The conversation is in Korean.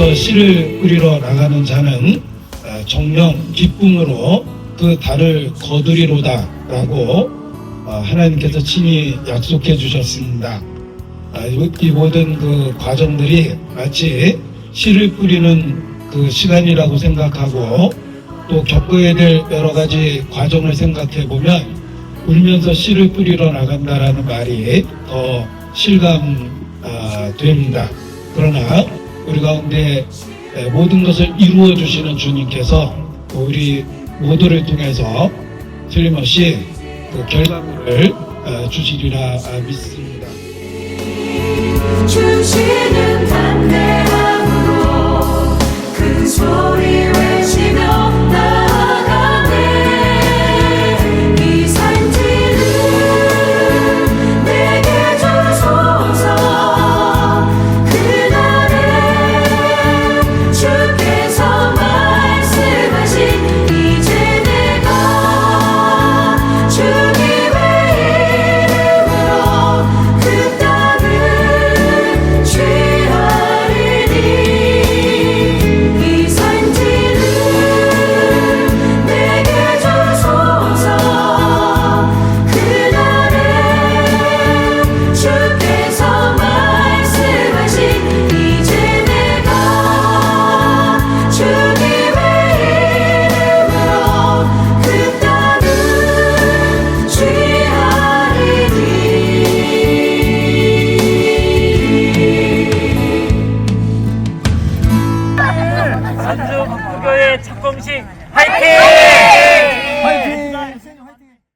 울면서 씨를 뿌리러 나가는 자는 아, 정령 기쁨으로 그 달을 거두리로다라고 어, 하나님께서 친히 약속해 주셨습니다. 아, 이- 이 모든 그 과정들이 마치 씨를 뿌리는 그 시간이라고 생각하고 또 겪어야 될 여러 가지 과정을 생각해 보면 울면서 씨를 뿌리러 나간다라는 말이 더 실감됩니다. 그러나 우리 가운데 모든 것을 이루어 주시는 주님께서 우리 모두를 통해서 틀림없이 그 결과물을 주시리라 아, 믿습니다. ಮಾಹಿತಿ